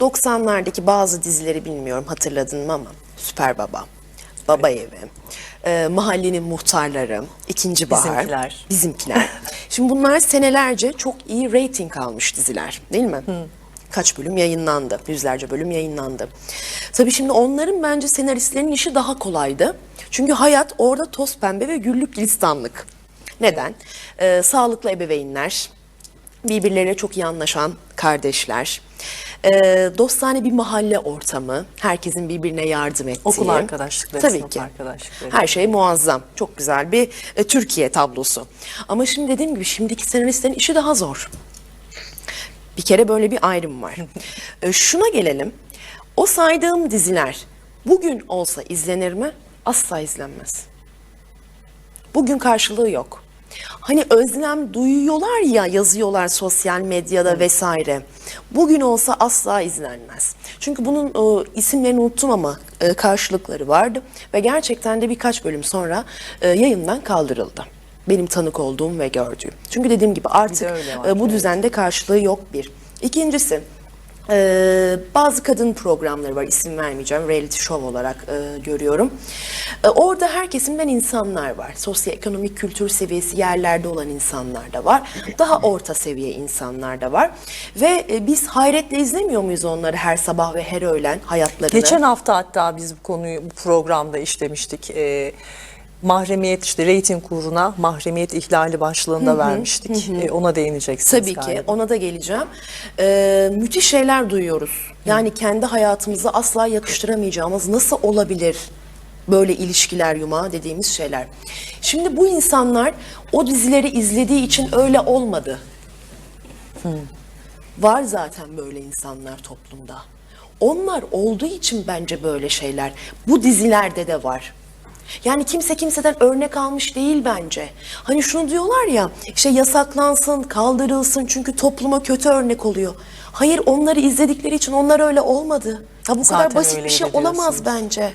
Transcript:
90'lardaki bazı dizileri bilmiyorum hatırladın mı ama Süper Baba, Baba Evi, e, Mahallenin Muhtarları, İkinci Bahar, Bizimkiler. Bizimkiler. Şimdi bunlar senelerce çok iyi reyting almış diziler değil mi? Kaç bölüm yayınlandı, yüzlerce bölüm yayınlandı. Tabii şimdi onların bence senaristlerin işi daha kolaydı. Çünkü hayat orada toz pembe ve güllük gülistanlık. Neden? Ee, sağlıklı ebeveynler, birbirleriyle çok iyi anlaşan kardeşler, e, dostane bir mahalle ortamı, herkesin birbirine yardım ettiği. Okul arkadaşlıkları, Tabii ki. arkadaşlıkları. Her şey muazzam. Çok güzel bir e, Türkiye tablosu. Ama şimdi dediğim gibi şimdiki senaristlerin işi daha zor. Bir kere böyle bir ayrım var. E, Şuna gelelim. O saydığım diziler bugün olsa izlenir mi? Asla izlenmez. Bugün karşılığı yok. Hani özlem duyuyorlar ya yazıyorlar sosyal medyada vesaire. Bugün olsa asla izlenmez. Çünkü bunun e, isimlerini unuttum ama e, karşılıkları vardı ve gerçekten de birkaç bölüm sonra e, yayından kaldırıldı. Benim tanık olduğum ve gördüğüm. Çünkü dediğim gibi artık var, e, bu düzende karşılığı yok bir. İkincisi ee, bazı kadın programları var isim vermeyeceğim reality show olarak e, görüyorum. Ee, orada her kesimden insanlar var. Sosyoekonomik kültür seviyesi yerlerde olan insanlar da var. Daha orta seviye insanlar da var. Ve e, biz hayretle izlemiyor muyuz onları her sabah ve her öğlen hayatlarını? Geçen hafta hatta biz bu konuyu bu programda işlemiştik. Ee, mahremiyet işte reyting kuruna mahremiyet ihlali başlığında vermiştik. Ee, ona değineceksiniz Tabii ki galiba. ona da geleceğim. Ee, müthiş şeyler duyuyoruz. Yani kendi hayatımıza asla yakıştıramayacağımız nasıl olabilir böyle ilişkiler yumağı dediğimiz şeyler. Şimdi bu insanlar o dizileri izlediği için öyle olmadı. Var zaten böyle insanlar toplumda. Onlar olduğu için bence böyle şeyler. Bu dizilerde de var. Yani kimse kimseden örnek almış değil bence. Hani şunu diyorlar ya, işte yasaklansın, kaldırılsın çünkü topluma kötü örnek oluyor. Hayır onları izledikleri için onlar öyle olmadı. Ha bu Zaten kadar basit bir şey olamaz bence.